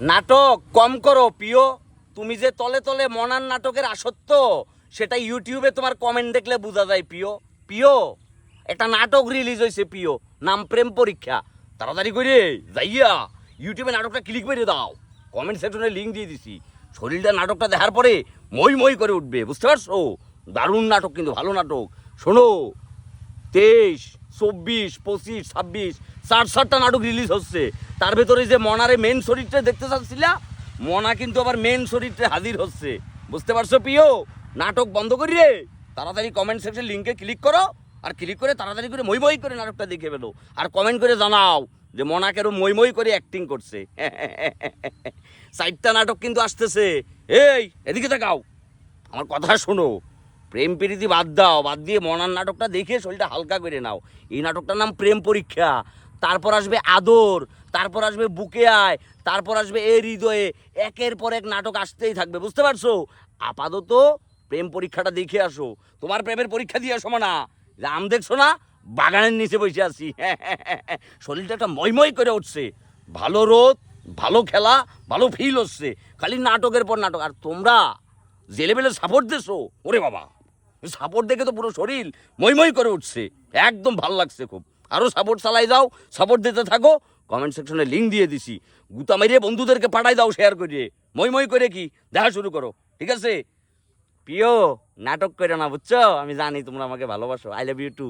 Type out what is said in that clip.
নাটক কম করো, প্রিয়। তুমি যে তলে তলে মনার নাটকের আসত্ব সেটা ইউটিউবে তোমার কমেন্ট দেখলে বোঝা যায়, প্রিয়। প্রিয়, একটা নাটক রিলিজ হয়েছে প্রিয়। নাম প্রেম পরীক্ষা। তাড়াতাড়ি করে, যাইয়া ইউটিউবে নাটকটা ক্লিক করে দাও। কমেন্ট সেকশনে লিঙ্ক দিয়ে দিছি। শরীরটা নাটকটা দেখার পরে মই মই করে উঠবে, বুঝতে পারছ? দারুণ নাটক, কিন্তু ভালো নাটক। শোনো, তেইশ, চব্বিশ, পঁচিশ, ছাব্বিশ চার চারটা নাটক রিলিজ হচ্ছে। তার ভেতরে যে মনারে মেন শরীরটা দেখতে চাচ্ছিলা, মনা কিন্তু আবার মেন শরীরটা হাজির হচ্ছে। বুঝতে পারছ প্রিয়? নাটক বন্ধ করিয়ে তাড়াতাড়ি কমেন্ট সেকশন লিঙ্কে ক্লিক করো, আর ক্লিক করে তাড়াতাড়ি করে মই মই করে নাটকটা দেখে ফেলো। আর কমেন্ট করে জানাও যে মনা কেরো মই মই করে অ্যাক্টিং করছে। চারটা নাটক কিন্তু আসতেছে। এই, এদিকে তাকাও। আমার কথা শোনো। প্রেম প্রীতি বাদ দাও, বাদ দিয়ে মনার নাটকটা দেখে শরীরটা হালকা করে নাও। এই নাটকটার নাম প্রেম পরীক্ষা। তারপর আসবে আদর। তারপর আসবে বুকে আয়, তারপর আসবে এ হৃদয়ে, একের পর এক নাটক আসতেই থাকবে, বুঝতে পারছ? আপাতত প্রেম পরীক্ষাটা দেখে আসো, তোমার প্রেমের পরীক্ষা দিয়ে আসো না যে আম দেখছ না? বাগানের নিচে বসে আছি। শরীরটা একটা ময়ময় করে উঠছে। ভালো রোদ, ভালো খেলা, ভালো ফিল হচ্ছে। খালি নাটকের পর নাটক। আর তোমরা জেলে লেভেলে সাপোর্ট দেছো ওরে বাবা। সাপোর্ট দেখে তো পুরো শরীর মইমই করে উঠছে। একদম ভালো লাগছে খুব। আরও সাপোর্ট চালাই যাও সাপোর্ট দিতে থাকো কমেন্ট সেকশনে লিঙ্ক দিয়ে দিছি। গুতা মেরিয়ে বন্ধুদেরকে পাঠাই দাও শেয়ার করে। মই মই করে কি? দেখা শুরু করো। ঠিক আছে? প্রিয়, নাটক করে না, বুঝছ? আমি জানি তোমরা আমাকে ভালোবাসো। I love you two